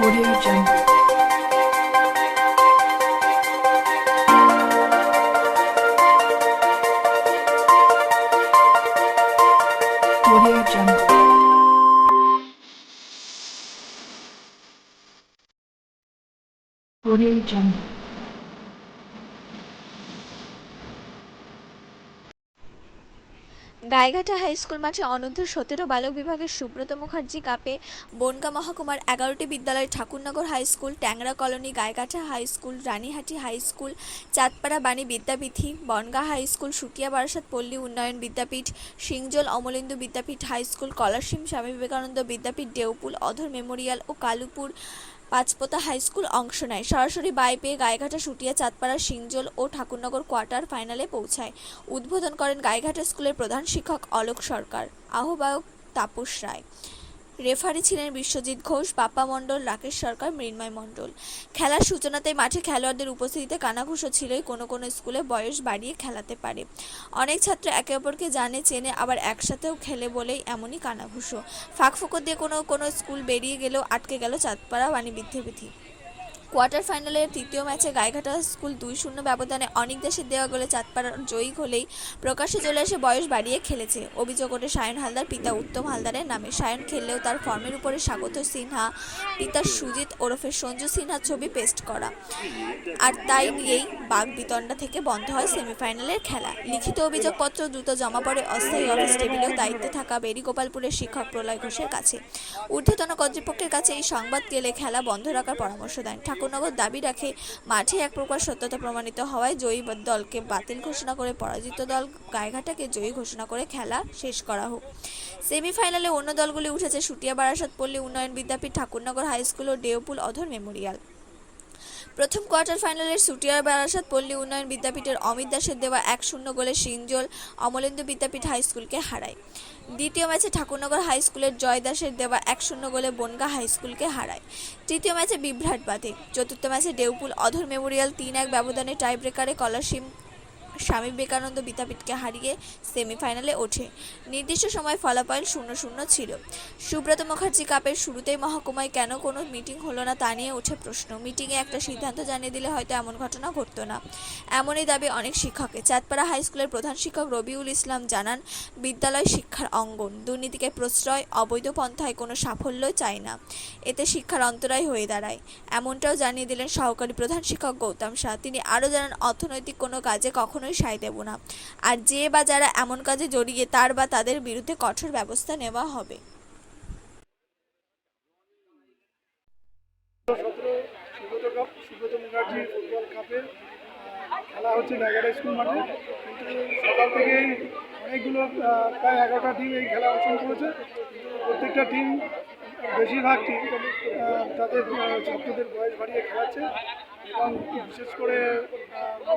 Audio Jungle. Audio Jungle. Audio Jungle. Gaighata high school মাঠে অনূর্ধ্ব সতেরো বালক বিভাগের সুব্রত মুখার্জি কাপে বনগা মহকুমার এগারোটি বিদ্যালয় Thakurnagar high school, Tangra colony, Gaighata high school, Ranihati high school, Chandpara Bani Vidyapith, Bongaon high school Sutia Barasat Palli Unnayan Vidyapith, Singjal Amalendu Vidyapith high school কলারসিম Swami Vivekananda Vidyapith, Deupul, Adhar memorial ও কালুপুর পাঁচপোতা হাই স্কুল অংশ নেয়। সরাসরি বাই পেয়ে গায়েঘাটা সুটিয়া, চাঁদপাড়া, সিংজল ও Thakurnagar quarter ফাইনালে পৌঁছায়। উদ্বোধন করেন গায়েঘাটা স্কুলের প্রধান শিক্ষক অলোক সরকার। আহ্বায়ক তাপস রায়। রেফারি ছিলেন বিশ্বজিৎ ঘোষ, বাপ্পা মণ্ডল, রাকেশ সরকার, মৃন্ময় মণ্ডল। খেলার সূচনাতে মাঠে খেলোয়াড়দের উপস্থিতিতে কানাঘুষো ছিলই, কোনো কোনো স্কুলে বয়স বাড়িয়ে খেলাতে পারে। অনেক ছাত্র একে অপরকে জানে, চেনে, আবার একসাথেও খেলে বলেই এমনই কানাঘুষো। ফাঁকফোকর দিয়ে কোনো কোনো স্কুল বেরিয়ে গেলেও আটকে গেল চাঁদপাড়া বাণী বিদ্যাপীঠি কোয়ার্টার ফাইনালের তৃতীয় ম্যাচে গাইঘাটা স্কুল দুই শূন্য ব্যবধানে অনেক দেশের দেওয়া গোলে চাঁদপাড়ার জয়ী হলেই প্রকাশ্যে চলে এসে বয়স বাড়িয়ে খেলেছে। অভিযোগ ওঠে সায়ন হালদার পিতা উত্তম হালদারের নামে। সায়ন খেললেও তার ফর্মের উপরে স্বাগত সিনহা, পিতা সুজিত ওরফে সঞ্জু সিনহা ছবি পেস্ট করা। আর তাই নিয়েই বাঘ বিতণ্ডা থেকে বন্ধ হয় সেমিফাইনালের খেলা। লিখিত অভিযোগপত্র দ্রুত জমা পড়ে অস্থায়ী অফিস টেবিলেও দায়িত্বে থাকা বেরিগোপালপুরের শিক্ষক প্রলয় ঘোষের কাছে। ঊর্ধ্বতন কর্তৃপক্ষের কাছে এই সংবাদ গেলে খেলা বন্ধ রাখার পরামর্শ দেন। ঠাকুরনগর দাবি রাখে, মাঠে এক প্রকার সত্যতা প্রমাণিত হওয়ায় জয়ী দলকে বাতিল ঘোষণা করে পরাজিত দল গায়েঘাটাকে জয়ী ঘোষণা করে খেলা শেষ করা হোক। সেমিফাইনালে অন্য দলগুলি উঠেছে সুটিয়া বারাসাত পল্লী উন্নয়ন বিদ্যাপীঠ, ঠাকুরনগর হাই স্কুল ও ডেওপুল অধর মেমোরিয়াল। প্রথম কোয়ার্টার ফাইনালের সুটিয়ার বারাসাত পল্লী উন্নয়ন বিদ্যাপীঠের অমিত দাসের দেওয়া এক শূন্য গোলে সিংজল অমলেন্দু বিদ্যাপীঠ হাই স্কুলকে হারায়। দ্বিতীয় ম্যাচে ঠাকুরনগর হাই স্কুলের জয় দাসের দেওয়া এক শূন্য গোলে বনগা হাই স্কুলকে হারায়। তৃতীয় ম্যাচে বিভ্রাট বাঁধে চতুর্থ ম্যাচে দেউপুল অধর মেমোরিয়াল তিন এক ব্যবধানে টাই ব্রেকারে কলারসিম স্বামী বিবেকানন্দ বিদ্যাপীঠকে হারিয়ে সেমিফাইনালে ওঠে। নির্দিষ্ট সময় ফলাফল শূন্য শূন্য ছিল। সুব্রত মুখার্জি কাপের শুরুতেই মহকুমায় কেন কোনো মিটিং হলো না তা নিয়ে ওঠে প্রশ্ন। মিটিংয়ে একটা সিদ্ধান্ত জানিয়ে দিলে হয়তো এমন ঘটনা ঘটতো না। এমনই দাবি অনেক শিক্ষকের। চাঁদপাড়া হাই স্কুলের প্রধান শিক্ষক রবিউল ইসলাম জানান, বিদ্যালয় শিক্ষার অঙ্গন, দুর্নীতিকে প্রশ্রয়, অবৈধ পন্থায় কোনো সাফল্য চায় না। এতে শিক্ষার অন্তরায় হয়ে দাঁড়ায়। এমনটাও জানিয়ে দিলেন সহকারী প্রধান শিক্ষক গৌতম শাহ তিনি আরও জানান, অর্থনৈতিক কোনো কাজে কখনোই সায় দেব না আর যে বা যারা এমন কাজে জড়িয়ে তার বা তাদের বিরুদ্ধে কঠোর ব্যবস্থা নেওয়া হবে খেলা হচ্ছে নাগারা স্কুল মাঠে কিন্তু সকাল অনেকগুলো প্রায় এগারোটা টিম এই খেলা করেছে প্রত্যেকটা টিম বেশিরভাগ টিম তাদের ছাত্রদের বয়স বাড়িয়ে খেলাচ্ছে এবং বিশেষ করে আহ,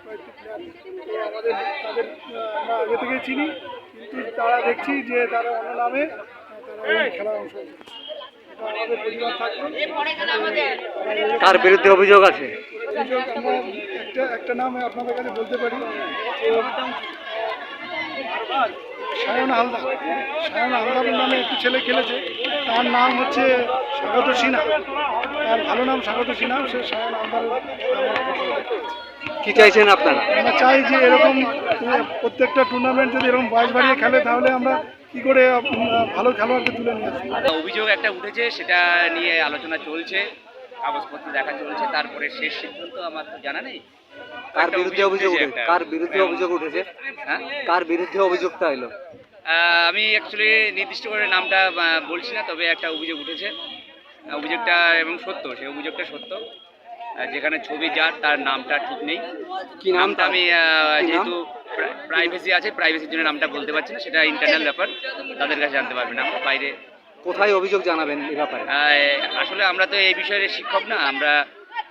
কয়েকটি প্লেয়ার আমাদের তাদের আমরা আগে থেকেই চিনি কিন্তু তারা দেখছি যে তারা অন্য নামে তারা এই খেলায় আমাদের কার বিরুদ্ধে অভিযোগ আছে? একটা একটা নাম আপনাদের কাছে বলতে পারি সায়ন হালদার। সায়ন হালদারের নামে একটি ছেলে খেলেছে তার নাম হচ্ছে স্বাগত সিনহা। তার ভালো নাম স্বাগত সিনহা সে সায়ন কি চাইছেন আপনারা? আমরা চাই যে এরকম প্রত্যেকটা টুর্নামেন্ট যদি এরকম বয়স বাড়িয়ে খেলে তাহলে আমরা কি করে ভালো খেলোয়াড়কে তুলে নিয়ে আসব? অভিযোগ একটা উঠেছে সেটা নিয়ে আলোচনা চলছে কাগজপত্র দেখা চলছে তারপরে শেষ সিদ্ধান্ত আমার তো জানা নেই। কার একটা বিরুদ্ধে অভিযোগ উঠেছে কার বিরুদ্ধে অভিযোগ উঠেছে? হ্যাঁ? কার বিরুদ্ধে অভিযোগটা এলো? আমি অ্যাকচুয়ালি নির্দিষ্ট করে নামটা বলছি না তবে একটা অভিযোগ উঠেছে। অভিযোগটা এবং সত্য সেই অভিযোগটা সত্য। যেখানে ছবি যার তার নামটা ঠিক নেই। কি নাম নামটা আমি? যেহেতু প্রাইভেসি আছে প্রাইভেসির জন্য নামটা বলতে পারছি না সেটা ইন্টারনাল ব্যাপার। তাদের কাছে জানতে পারবেন আমরা বাইরে। কোথায় অভিযোগ জানাবেন এই ব্যাপারে? আসলে আমরা তো এই বিষয়ে শিক্ষক না আমরা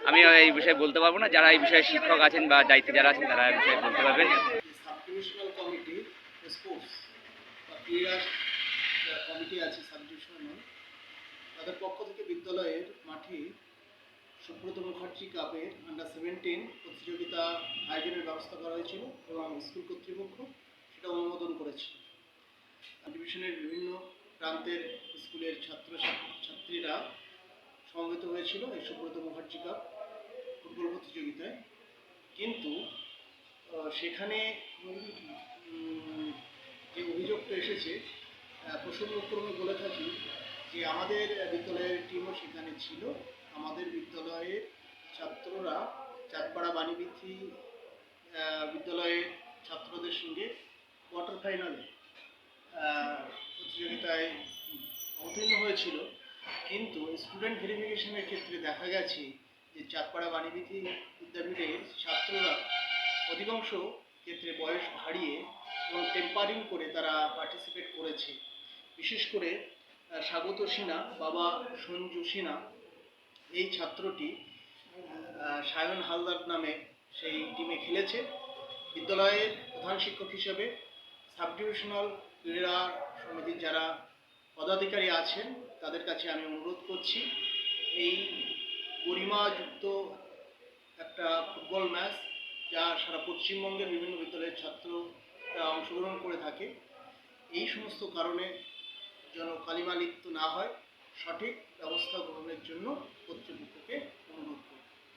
আমি এই বিষয়ে বলতে পারব না। যারা এই বিষয়ে শিক্ষক আছেন বা দায়িত্বে যারা আছেন তারা এই বিষয়ে বলতে পারবেন। কমিটি আছে তাদের পক্ষ থেকে বিদ্যালয়ের মাঠে সুব্রত মুখার্জি কাপের আন্ডার সেভেন্টিন প্রতিযোগিতা আয়োজনের ব্যবস্থা করা হয়েছিল এবং স্কুল কর্তৃপক্ষ সেটা অনুমোদন করেছে। ডিভিশনের বিভিন্ন প্রান্তের স্কুলের ছাত্র ছাত্রীরা সমবেত হয়েছিল এই সুব্রত মুখার্জি কাপ ফুটবল প্রতিযোগিতায়। কিন্তু সেখানে যে অভিযোগটা এসেছে প্রসঙ্গক্রমে বলে থাকি যে আমাদের বিদ্যালয়ের টিমও সেখানে ছিল। আমাদের বিদ্যালয়ের ছাত্ররা চাঁদপাড়া বাণীবৃদ্ধি বিদ্যালয়ের ছাত্রদের সঙ্গে কোয়ার্টার ফাইনালে প্রতিযোগিতায় অবতীর্ণ হয়েছিল। কিন্তু স্টুডেন্ট ভেরিফিকেশনের ক্ষেত্রে দেখা গেছে যে চাঁদপাড়া বাণীবৃদ্ধি বিদ্যাপীঠের ছাত্ররা অধিকাংশ ক্ষেত্রে বয়স হারিয়ে এবং টেম্পারিং করে তারা পার্টিসিপেট করেছে। বিশেষ করে স্বাগত সিনহা, বাবা সঞ্জু সিনহা। এই ছাত্রটি সায়ন হালদার নামে সেই টিমে খেলেছে। বিদ্যালয়ের প্রধান শিক্ষক হিসেবে সাব ডিভিশনাল ক্রীড়া সমিতির যারা পদাধিকারী আছেন, তাদের কাছে আমি অনুরোধ করছি, এই গরিমাযুক্ত একটা ফুটবল ম্যাচ যা সারা পশ্চিমবঙ্গের বিভিন্ন বিদ্যালয়ের ছাত্ররা অংশগ্রহণ করে থাকে, এই সমস্ত কারণে যেন কালিমা লিপ্ত না হয় সঠিক ব্যবস্থা গ্রহণের জন্য কর্তৃপক্ষকে অনুরোধ।